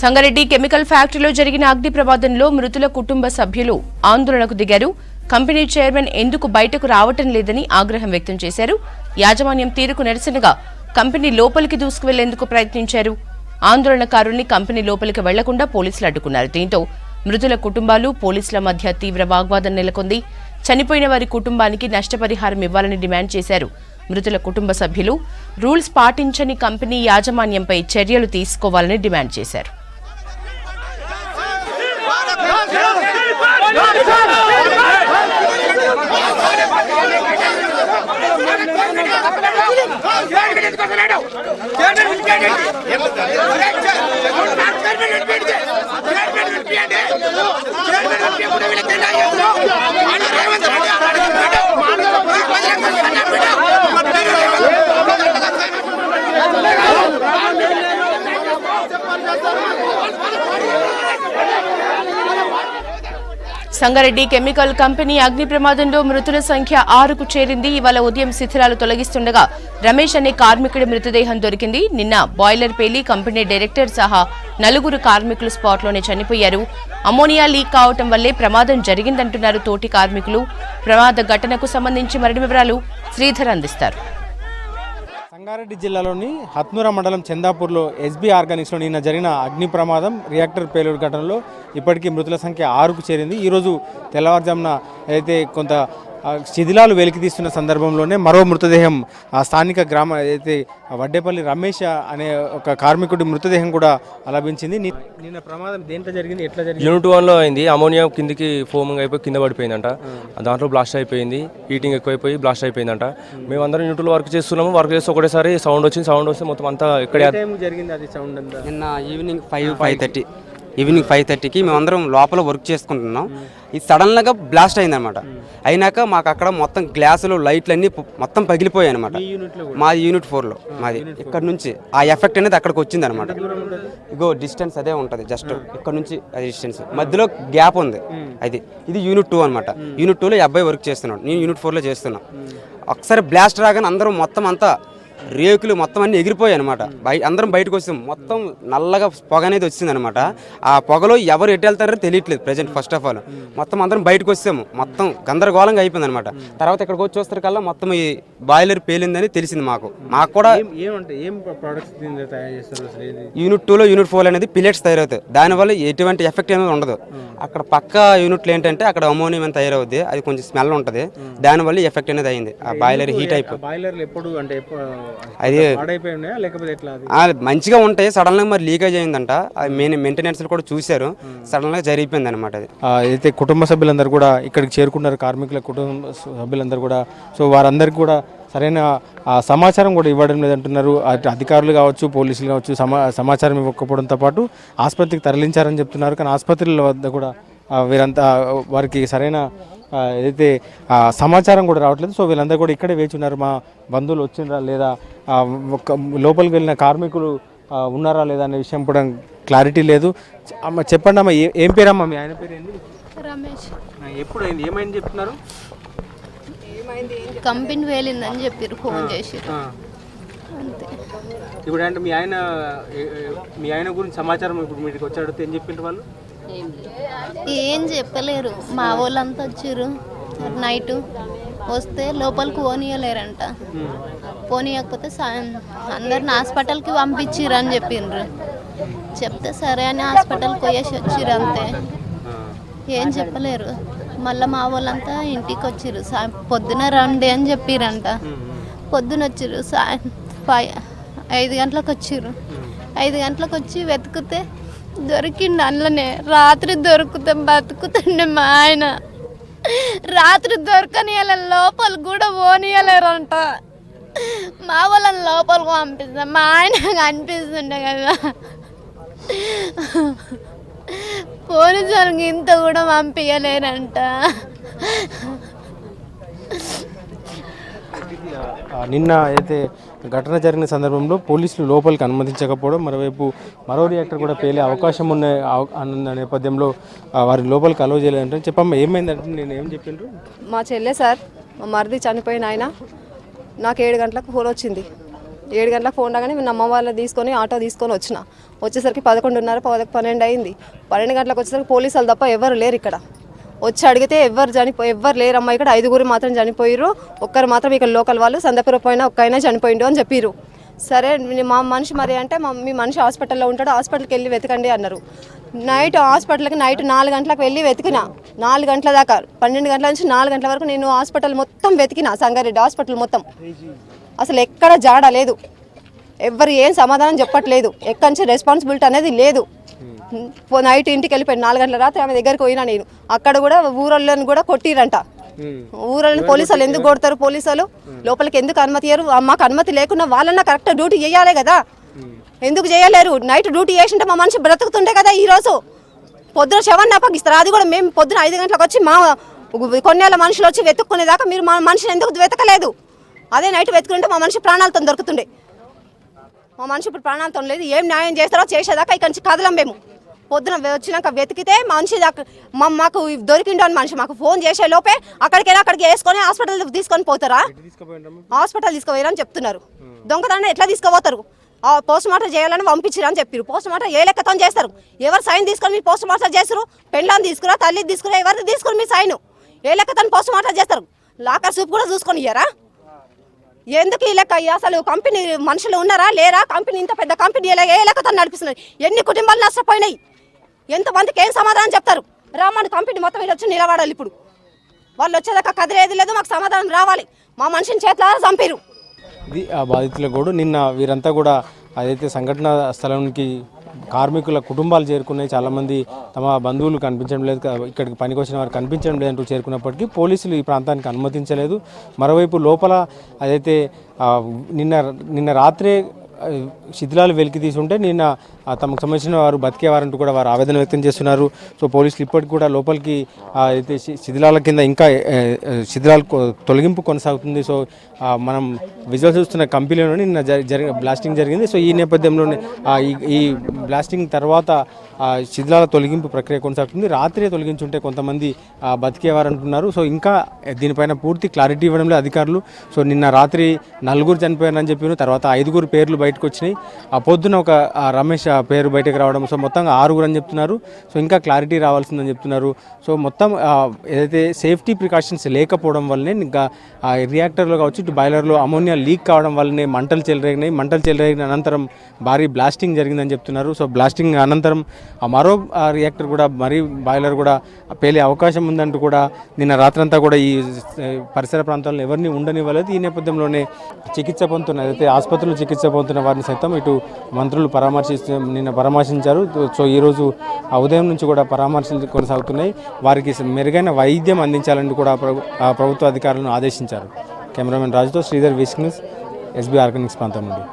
Sangareddy chemical ఫ్యాక్టరీలో జరిగిన అగ్ని ప్రమాదంలో మృతుల కుటుంబ సభ్యులు ఆందోళనకు దిగారు. కంపెనీ చైర్మన్ ఎందుకు బయటకు రావటం లేదని ఆగ్రహం వ్యక్తం చేశారు. యాజమాన్యం తీరుకు నిరసనగా కంపెనీ లోపలికి దూసుకువెళ్ళేందుకు ప్రయత్నించారు. ఆందోళనకారుల్ని కంపెనీ లోపలికి వెళ్ళకుండా పోలీసులు అడ్డుకున్నారు. దీంతో మృతుల కుటుంబాలు పోలీసుల మధ్య తీవ్ర వాగ్వాదం నెలకొంది. చనిపోయిన వారి కుటుంబానికి నష్టపరిహారం ఇవ్వాలని డిమాండ్ చేశారు. మృతుల కుటుంబ సభ్యులు రూల్స్ పాటించని కంపెనీ యాజమాన్యంపై చర్యలు తీసుకోవాలని డిమాండ్ చేశారు. ఎక్కడ సంగారెడ్డి కెమికల్ కంపెనీ అగ్ని ప్రమాదంలో మృతుల సంఖ్య ఆరుకు చేరింది. ఇవాళ ఉదయం శిథిలాలు తొలగిస్తుండగా రమేష్ అనే కార్మికుడి మృతదేహం దొరికింది. నిన్న బాయిలర్ పేలి కంపెనీ డైరెక్టర్ సహా నలుగురు కార్మికులు స్పాట్లోనే చనిపోయారు. అమోనియా లీక్ కావటం వల్లే ప్రమాదం జరిగిందంటున్నారు తోటి కార్మికులు. ప్రమాద ఘటనకు సంబంధించి మరిన్ని వివరాలు శ్రీధర్ అందిస్తారు. సంగారెడ్డి జిల్లాలోని హత్నూర మండలం చందాపూర్లో ఎస్బీ ఆర్గానిక్స్లో నిన్న జరిగిన అగ్ని ప్రమాదం రియాక్టర్ పేలుడు ఘటనలో ఇప్పటికీ మృతుల సంఖ్య ఆరుకు చేరింది. ఈరోజు తెల్లవారుజామున అయితే కొంత శిథిలాలు వెలికి తీస్తున్న సందర్భంలోనే మరో మృతదేహం ఆ స్థానిక గ్రామ అయితే వడ్డేపల్లి రమేష్ అనే ఒక కార్మికుడి మృతదేహం కూడా లభించింది. నిన్న ప్రమాదం దేంట్లో జరిగింది? ఎట్లా జరిగింది? యూనిట్ వన్లో అయింది. అమోనియా కిందికి ఫోమింగ్ అయిపోయి కింద పడిపోయిందంట. దాంట్లో బ్లాస్ట్ అయిపోయింది. హీటింగ్ ఎక్కువైపోయి బ్లాస్ట్ అయిపోయిందంట. మేమందరం యూనిట్లో వర్క్ చేస్తున్నాము. వర్క్ చేస్తే ఒకటేసారి సౌండ్ వచ్చింది. సౌండ్ వస్తే మొత్తం అంతా ఇక్కడే టైం జరిగింది అది సౌండ్ అంతా? నిన్న evening five five thirty evening five థర్టీకి మేమందరం లోపల వర్క్ చేసుకుంటున్నాం. ఇది సడన్గా బ్లాస్ట్ అయిందనమాట. అయినాక మాకు అక్కడ మొత్తం గ్లాసులు లైట్లు అన్నీ మొత్తం పగిలిపోయాయి అనమాట. మాది యూనిట్ ఫోర్లో మాది. ఇక్కడ నుంచి ఆ ఎఫెక్ట్ అనేది అక్కడికి వచ్చింది అనమాట. ఇగో డిస్టెన్స్ అదే ఉంటుంది జస్ట్. ఇక్కడ నుంచి అది డిస్టెన్స్. మధ్యలో గ్యాప్ ఉంది. అది ఇది యూనిట్ టూ అనమాట. యూనిట్ టూలో అబ్బాయి వర్క్ చేస్తున్నాడు నేను యూనిట్ ఫోర్లో చేస్తున్నా. ఒకసారి బ్లాస్ట్ రాగానే అందరం మొత్తం అంతా రేకులు మొత్తం అన్ని ఎగిరిపోయాయి అనమాట బయ అందరం బయటకు వచ్చాం మొత్తం నల్లగా పొగ అనేది వచ్చింది అనమాట ఆ పొగలో ఎవరు ఎటు వెళ్తారో తెలియట్లేదు ప్రజెంట్ ఫస్ట్ ఆఫ్ ఆల్. మొత్తం అందరం బయటకు వచ్చాము మొత్తం గందరగోళంగా అయిపోయింది అనమాట తర్వాత ఇక్కడికి వచ్చి చూస్తారు కల్లా మొత్తం ఈ బాయిలర్ పేలిందని తెలిసింది మాకు. మాకు కూడా యూనిట్ టూలో యూనిట్ ఫోర్ అనేది పిల్లెట్స్ తయారవుతాయి. దానివల్ల ఎటువంటి ఎఫెక్ట్ అనేది ఉండదు. అక్కడ పక్క యూనిట్లు ఏంటంటే అక్కడ అమోనియం అని తయారవుద్ది. అది కొంచెం స్మెల్ ఉంటుంది. దానివల్ల ఎఫెక్ట్ అనేది అయింది. ఆ బాయిలర్ హీట్ అయిపోయి బాయిలర్లు ఎప్పుడు అంటే అది మంచిగా ఉంటాయి. సడన్గా మరి లీకేజ్ అయిందంట. మెయిన్ మెయింటెనెన్స్ కూడా చూశారు. సడన్గా జరిగిపోయింది అనమాట అది. అయితే కుటుంబ సభ్యులందరూ కూడా ఇక్కడికి చేరుకున్నారు. కార్మికుల కుటుంబ సభ్యులందరూ కూడా. సో వారందరికీ కూడా సరైన సమాచారం కూడా ఇవ్వడం లేదంటున్నారు. అధికారులు కావచ్చు పోలీసులు కావచ్చు సమా సమాచారం ఇవ్వకపోవడంతో పాటు ఆసుపత్రికి తరలించారని చెప్తున్నారు. కానీ ఆసుపత్రుల వద్ద కూడా వీరంతా వారికి సరైన ఏదైతే సమాచారం కూడా రావట్లేదు సో వీళ్ళందరూ కూడా ఇక్కడే వేచి ఉన్నారు. మా బంధువులు వచ్చిండ్రా లేదా లోపలికి వెళ్ళిన కార్మికులు ఉన్నారా లేదా అనే విషయం కూడా క్లారిటీ లేదు. అమ్మ చెప్పండి అమ్మ ఏ- ఏం పేరమ్మా మీ? ఆయన పేరు ఏంది? రమేష్. ఎప్పుడు అయింది ఏమైంది చెప్తున్నారు? కంపెనీ వేలిందని చెప్పారు ఫోన్ చేసి అంతే. ఇప్పుడు అంటే మీ ఆయన మీ ఆయన గురించి సమాచారం ఇప్పుడు మీటికి వచ్చి అడిగితే ఏం చెప్పిండ్రు వాళ్ళు? ఏం చెప్పలేరు. మా వాళ్ళంతా వచ్చారు. నైట్ వస్తే లోపలికి పోనీయలేరంట. పోనీయకపోతే సాయం అందరిని హాస్పిటల్కి పంపించిర్రు అని చెప్పిండ్రు. చెప్తే సరే అని హాస్పిటల్కి పోయేసి వచ్చిర్రు అంతే. ఏం చెప్పలేరు. మళ్ళీ మా వాళ్ళంతా ఇంటికి వచ్చిర్రు. సా పొద్దున రండి అని చెప్పిరంట. పొద్దున వచ్చిర్రు. సాయం ఫైవ్ ఐదు గంటలకు వచ్చిర్రు. ఐదు గంటలకు వచ్చి వెతుకుతే దొరికిండు అందులోనే రాత్రి దొరుకుతాం బతుకుతుండే మా ఆయన. రాత్రి దొరకని లోపల కూడా పోనీయలేరంట మా వాళ్ళని లోపలికి పంపిస్తాం మా ఆయన అనిపిస్తుండే కదా. పోలీసులకి ఇంత కూడా పంపించలేరంట ఆ, నిన్న అయితే ఘటన జరిగిన సందర్భంలో పోలీసులు లోపలికి అనుమతించకపోవడం మరోవైపు మరో రియాక్టర్ కూడా పేలే అవకాశం ఉన్న అవ- అన్న నేపథ్యంలో వారి లోపలికి అలవ్ చేయలేదంటే చెప్పమ్మా ఏమైందంటే నేను ఏం చెప్పిండ్రు? మా చెల్లె సార్ మా మరిది చనిపోయిన ఆయన నాకు ఏడు గంటలకు ఫోన్ వచ్చింది. ఏడు గంటలకు ఫోన్ రాగానే నేను అమ్మ వాళ్ళ తీసుకొని ఆటో తీసుకొని వచ్చిన. వచ్చేసరికి పదకొండున్నర పదకొండు పన్నెండు అయింది. పన్నెండు గంటలకు వచ్చేసరికి పోలీసులు తప్ప ఎవరు లేరు ఇక్కడ. వచ్చి అడిగితే ఎవరు చనిపో ఎవరు లేరమ్మా ఇక్కడ? ఐదుగురు మాత్రం చనిపోయారు ఒక్కరు మాత్రం ఇక్కడ లోకల్ వాళ్ళు. సందపురం పైన ఒక్కైనా చనిపోయిండు అని చెప్పారు సరే మా మనిషి మరి అంటే మా మీ మనిషి హాస్పిటల్లో ఉంటాడు. హాస్పిటల్కి వెళ్ళి వెతకండి అన్నారు. నైట్ హాస్పిటల్కి నైట్ నాలుగు గంటలకు వెళ్ళి వెతికిన. నాలుగు గంటల దాకా పన్నెండు గంటల నుంచి నాలుగు గంటల వరకు నేను హాస్పిటల్ మొత్తం వెతికిన సంగారెడ్డి హాస్పిటల్ మొత్తం. అసలు ఎక్కడ జాడ లేదు. ఎవ్వరు ఏం సమాధానం చెప్పట్లేదు. ఎక్కడి నుంచి రెస్పాన్సిబిలిటీ అనేది లేదు. నైట్ ఇంటికి వెళ్ళిపోయాను. నాలుగు గంటల రాత్రి ఆమె దగ్గరికి పోయినా నేను. అక్కడ కూడా ఊరోళ్ళని కూడా కొట్టిరంట. ఊరోళ్ళని పోలీసులు ఎందుకు కొడతారు పోలీసులు? లోపలికి ఎందుకు అనుమతి ఇయ్యరు? ఆ, మాకు అనుమతి లేకున్నా వాళ్ళన్నా కరెక్ట్ డ్యూటీ చేయాలి కదా. ఎందుకు చేయలేరు? నైట్ డ్యూటీ చేసింటే మా మనిషి బ్రతుకుతుండే కదా ఈ రోజు పొద్దున శవాన్ని అప్పగిస్తారు. అది కూడా మేము పొద్దున ఐదు గంటలకు వచ్చి మా కొన్నేళ్ళ మనుషులు వచ్చి వెతుక్కునేదాకా మీరు మా మనిషిని ఎందుకు వెతకలేదు? అదే నైట్ వెతుకుంటే మా మనిషి ప్రాణాలతో దొరుకుతుండే. మా మనిషి ఇప్పుడు ప్రాణాలతో లేదు. ఏం న్యాయం చేస్తారో చేసేదాకా ఇక్కడి నుంచి కదలం మేము. పొద్దున వచ్చినాక వెతికితే మనిషి మా మాకు దొరికిండు అని మనిషి మాకు ఫోన్ చేసే లోపే అక్కడికి వెళ్ళి అక్కడికి వేసుకొని హాస్పిటల్ తీసుకొని పోతారా? హాస్పిటల్ తీసుకుపోయారని చెప్తున్నారు. దొంగతనం ఎట్లా తీసుకుపోతారు? పోస్ట్ మార్టం చేయాలని పంపించారు అని చెప్పారు. పోస్ట్ మార్టం ఏ లెక్కతో చేస్తారు? ఎవరు సైన్ తీసుకొని మీరు పోస్ట్ మార్టం చేస్తారు? పెళ్ళాన్ని తీసుకురా తల్లి తీసుకురా ఎవరిని తీసుకుని మీరు సైన్? ఏ లెక్కతో పోస్ట్ మార్టం చేస్తారు? లాకర్ సూప్ కూడా చూసుకొని ఇయ్యారా? ఎందుకు ఈ లెక్క? అసలు కంపెనీ మనుషులు ఉన్నారా? లేరా? కంపెనీ ఇంత పెద్ద కంపెనీ ఏ లెక్కతో నడిపిస్తున్నారు? ఎన్ని కుటుంబాలు నష్టపోయినాయి? ఎంతమందికి ఏం సమాధానం చెప్తారు? రామని కంపెనీ మొత్తం వీళ్ళు వచ్చి నిలబడాలి ఇప్పుడు. వాళ్ళు వచ్చేదాకా కదిలేది లేదు మాకు సమాధానం రావాలి. మా మనిషిని చేతులారా చంపారు ఇది ఆ బాధితులకు కూడా నిన్న వీరంతా కూడా అదైతే సంఘటన స్థలానికి కార్మికుల కుటుంబాలు చేరుకున్నాయి. చాలామంది తమ బంధువులు కనిపించడం లేదు ఇక్కడికి పనికి వచ్చిన వారు కనిపించడం లేదంటూ చేరుకున్నప్పటికీ పోలీసులు ఈ ప్రాంతానికి అనుమతించలేదు. మరోవైపు లోపల అదైతే నిన్న నిన్న రాత్రే శిథిలాలు వెలికి తీసుంటే నిన్న తమకు సంబంధించిన వారు బతికేవారంటూ కూడా వారు ఆవేదన వ్యక్తం చేస్తున్నారు. సో పోలీసులు ఇప్పటికి కూడా లోపలికి అయితే శిథిలాల కింద ఇంకా శిథిలాల కొ- తొలగింపు కొనసాగుతుంది. సో మనం విజువల్ చూస్తున్న కంపెనీలోనే నిన్న జరి- జరిగిన బ్లాస్టింగ్ జరిగింది. సో ఈ నేపథ్యంలోనే ఈ- ఈ బ్లాస్టింగ్ తర్వాత శిథిలాల తొలగింపు ప్రక్రియ కొనసాగుతుంది. రాత్రి తొలగించుంటే కొంతమంది బతికేవారు బతికేవారంటున్నారు సో ఇంకా దీనిపైన పూర్తి క్లారిటీ ఇవ్వడంలో అధికారులు సో నిన్న రాత్రి నలుగురు చనిపోయారని చెప్పిన తర్వాత ఐదుగురు పేర్లు బయటకు వచ్చినాయి. ఆ పొద్దున ఒక రమేష్ పేరు బయటకు రావడం. సో మొత్తంగా ఆరుగురు అని చెప్తున్నారు. సో ఇంకా క్లారిటీ రావాల్సిందని చెప్తున్నారు. సో మొత్తం ఏదైతే సేఫ్టీ ప్రికాషన్స్ లేకపోవడం వల్లనే ఇంకా ఆ రియాక్టర్లో కావచ్చు ఇటు బాయిలర్లో అమోనియా లీక్ కావడం వల్లనే మంటలు చెలరేగినాయి. మంటలు చెలరేగిన అనంతరం భారీ బ్లాస్టింగ్ జరిగిందని చెప్తున్నారు. సో బ్లాస్టింగ్ అనంతరం మరో ఆ రియాక్టర్ కూడా మరీ బాయిలర్ కూడా పేలే అవకాశం ఉందంటూ కూడా నిన్న రాత్రంతా కూడా ఈ పరిసర ప్రాంతాల్లో ఎవరిని ఉండనివ్వలేదు. ఈ నేపథ్యంలోనే చికిత్స పొందుతున్న అయితే ఆసుపత్రులు చికిత్స పొందుతున్న వారిని సైతం ఇటు మంత్రులు పరామర్శిస్తూ నిన్న పరామర్శించారు. సో ఈరోజు ఉదయం నుంచి కూడా పరామర్శలు కొనసాగుతున్నాయి. వారికి మెరుగైన వైద్యం అందించాలని కూడా ఆ ప్రభుత్వ అధికారులను ఆదేశించారు. కెమెరామెన్ రాజుతో శ్రీధర్ విష్ణుస్ ఎస్బీ ఆర్గానిక్స్ ప్రాంతం నుండి.